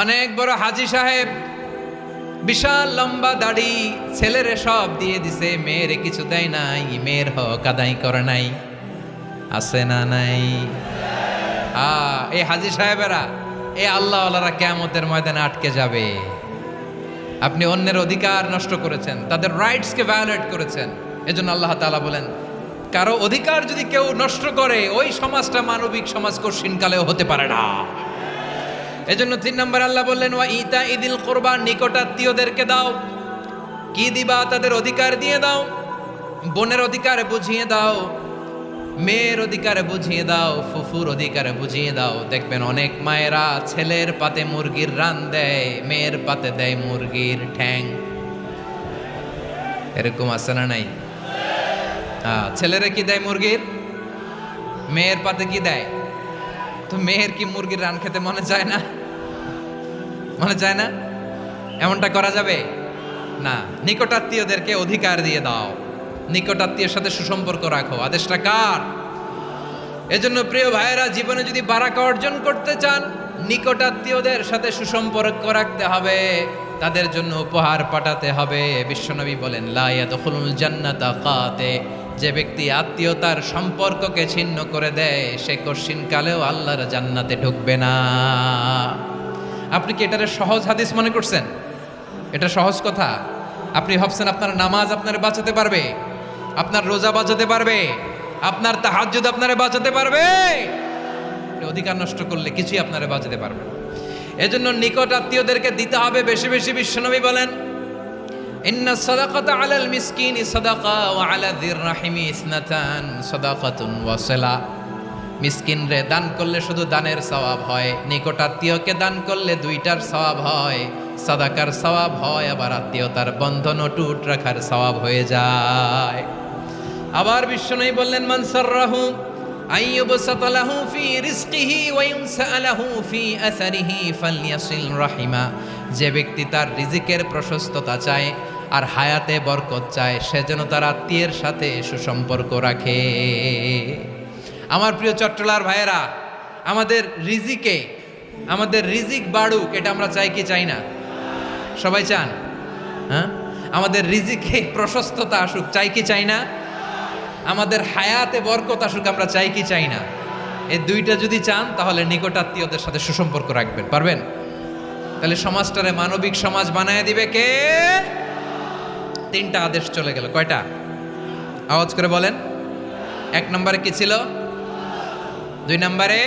অনেক বড় হাজি সাহেব, বিশাল লম্বা দাড়ি ছেলেরে সব দিয়ে দিছে, মেয়েরে কিছু দেয় নাই, মেয়ের হক আদায় করে নাই, আছে না নাই? আ এই হাজি সাহেবেরা এই আল্লাহওয়ালারা কেমতের ময়দানে আটকে যাবে। আপনি অন্যের অধিকার নষ্ট করেছেন, তাদের রাইটসকে ভায়োলেট করেছেন। এজন্য আল্লাহ তাআলা বলেন, কারও অধিকার যদি কেউ নষ্ট করে, ওই সমাজটা মানবিক সমাজ কঠিনকালেও হতে পারে না। এজন্য তিন নম্বর আল্লাহ বললেন, ওয়া ইতা ইদিল কোরবান, নিকটাত্মীয়দেরকে দাও। কি দিবা তাদের অধিকার দিয়ে দাও। বোনের অধিকার বুঝিয়ে দাও। মেয়ের অধিকার বুঝিয়ে দাও। ফুফুর অধিকার বুঝিয়ে দাও। দেখবেন অনেক মায়েরা ছেলের পাতে মুরগির রান দেয়, মেয়ের পাতে দেয় মুরগির ঠ্যাং। এরকম আছে না নাই? হ্যাঁ ছেলেরা কি দেয় মুরগির? মেয়ের পাতে কি দেয়? তো মেয়ের কি মুরগির রান খেতে মনে চায় না? মনে চায় না? এমনটা করা যাবে? না। নিকটাত্মীয়দেরকে অধিকার দিয়ে দাও। নিকটাত্মীয়ের সাথে সুসম্পর্ক রাখো। আদেশটা কার? এজন্য প্রিয় ভাইয়েরা, জীবনে যদি বারাকা অর্জন করতে চান, নিকটাত্মীয়দের সাথে সুসম্পর্ক রাখতে হবে। তাদের জন্য উপহার পাঠাতে হবে। বিশ্বনবী বলেন লাইয়া লায়াদখুলুল জান্নাতা কাতে। যে ব্যক্তি আত্মীয়তার সম্পর্ককে ছিন্ন করে দেয়, সে কশিন কালেও আল্লাহর জান্নাতে ঢুকবে না। আপনি কি এটারে সহজ হাদিস মনে করছেন? এটা সহজ কথা। আপনি ভাবছেন আপনার নামাজ আপনার বাঁচাতে পারবে, আপনার রোজা বাঁচাতে পারবে, আপনার তাহাজ্জুদ আপনারে বাঁচাতে পারবে। অধিকার নষ্ট করলে কিছুই আপনারে বাঁচাতে পারবে এজন্য নিকট আত্মীয়দেরকে দিতে হবে, বেশি বেশি বিশ্বনবী বলেন ইন্না সাদাকাতা আলাল মিসকিনি সাদাকা ওয়া আলা যির রাহিমি ইসনাতান সাদাকাতুন ওয়া সালা মিসকিন রে দান করলে শুধু দানের সওয়াব হয় নিকট আত্মীয়কে দান করলে দুইটার সওয়াব হয়, সাদাকার সওয়াব হয়, আবার আত্মীয়তার বন্ধন অটুট রাখার সওয়াব হয়ে যায়। আবার বিষ্ণু বললেন মানসাররাহু আইয়ুবসাতালাহু ফি রিজকিহি ওয়া ইউনসালাহু ফি আসারিহি ফালইয়াসিল রাহিমা। যে ব্যক্তি তার রিজিকের প্রশস্ততা চায় আর হায়াতে বরকত চায়, সে যেন তার আত্মীয়ের সাথে সুসম্পর্ক রাখে। আমার প্রিয় চট্টলার ভাইয়েরা, আমাদের রিজিকে, আমাদের রিজিক বাড়ুক, এটা আমরা চাই কি চাই না? সবাই চান? হ্যাঁ? আমাদের রিজিকে প্রশস্ততা আসুক, চাই কি চাই না? আমাদের হায়াতে বরকত আসুক, আমরা চাই কি চাই না? এই দুইটা যদি চান, তাহলে নিকটাত্মীয়দের সাথে সুসম্পর্ক রাখবেন, পারবেন? তাহলে সমাজটারে মানবিক সমাজ বানায় দিবে কে? তিনটা আদেশ চলে গেল। কয়টা? আওয়াজ করে বলেন। এক নম্বরে কি ছিল? দুই নম্বরে